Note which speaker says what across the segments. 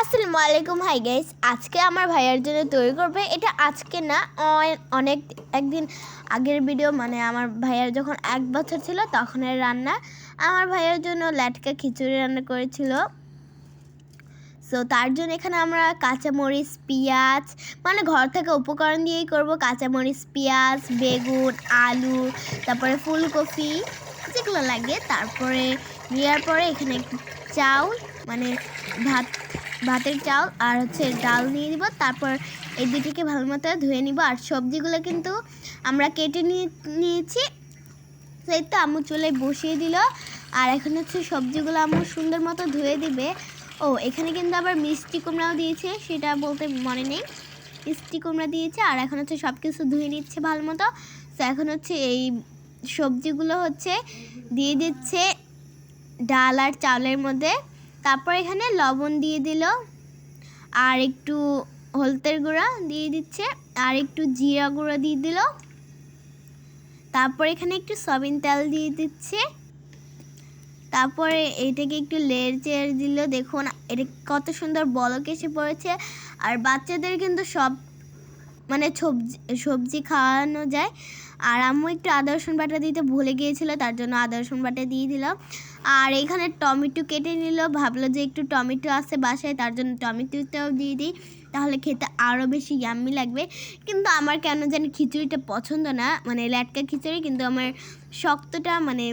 Speaker 1: আসসালামু আলাইকুম hi guys আজকে আমার ভাইয়ের জন্য তৈরি করবে। এটা আজকে না অনেক একদিন আগের ভিডিও মানে আমার ভাইয়ের যখন এক বছর ছিল তখনের রান্না। আমার ভাইয়ের জন্য ল্যাটকা খিচুড়ি রান্না করেছিল। সো তার জন্য এখানে আমরা কাঁচামরিচ, পেঁয়াজ মানে ঘর থেকে উপকরণ দিয়েই করব। কাঁচামরিচ, পেঁয়াজ, বেগুন, আলু, তারপরে ফুলকপি, যেগুলো লাগে। তারপরে নেওয়ার পরে এখানে চাউল মানে ভাত ভাতের চাউল আর হচ্ছে ডাল নিয়ে দিব তারপর এই দুটিকে ভালো মতো ধুয়ে নিব। আর সবজিগুলো কিন্তু আমরা কেটে নিয়ে, নিয়েছি। সেই তো আম্মু চুলে বসিয়ে দিল। আর এখন হচ্ছে সবজিগুলো আম্মু সুন্দর মতো ধুয়ে দিবে। ও, এখানে কিন্তু আবার মিষ্টি কুমড়াও দিয়েছে, সেটা বলতে মনে নেই। মিষ্টি কুমড়া দিয়েছে, আর এখন হচ্ছে সব কিছু ধুয়ে নিচ্ছে ভালো মতো। তো এখন হচ্ছে এই সবজিগুলো হচ্ছে দিয়ে দিচ্ছে ডাল আর চাউলের মধ্যে। তারপর এখানে লবণ দিয়ে দিল, আর একটু হলদের গুঁড়া দিয়ে দিচ্ছে, আর একটু জিরা গুঁড়া দিয়ে দিল। তারপর এখানে একটু সবিন তেল দিয়ে দিচ্ছে। তারপরে এটাকে একটু লেয়ার চেয়ার দিল। দেখুন, এটা কত সুন্দর বলক এসে পড়েছে। আর বাচ্চাদের কিন্তু সব মানে সবজি সবজি খাওয়ানো যায়। আর আম্মু একটু আদা, রসুন বাটা দিতে ভুলে গিয়েছিল, তার জন্য আদা, রসুন বাটা দিয়ে দিলাম আর এখানে টমেটো কেটে নিল, ভাবলো যে একটু টমেটো আছে বাসায়, তার জন্য টমেটোটাও দিয়ে দিই, তাহলে খেতে আরও বেশি ইয়াম্মি লাগবে। কিন্তু আমার কেন জানি খিচুড়িটা পছন্দ না মানে ল্যাটকা খিচুড়ি, কিন্তু আমার শক্তটা মানে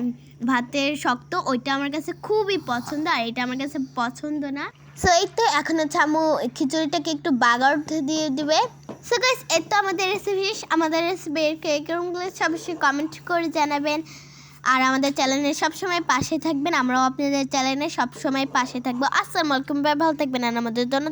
Speaker 1: ভাতের শক্ত, ওইটা আমার কাছে খুবই পছন্দ, আর এটা আমার কাছে পছন্দ না। সো এই তো এখন হচ্ছে আম্মু খিচুড়িটাকে একটু বাগার দিয়ে দিবে। সো গাইস তো আমাদের রেসিপি আমাদের রেসিপির কেরকমগুলো অবশ্যই কমেন্ট করে জানাবেন। আর আমাদের চ্যানেলের সবসময় পাশে থাকবেন। আমরাও আপনাদের চ্যানেলে সবসময় পাশে থাকব। আসসালামু আলাইকুম, ভাই, ভালো থাকবেন। আর আমাদের জন্য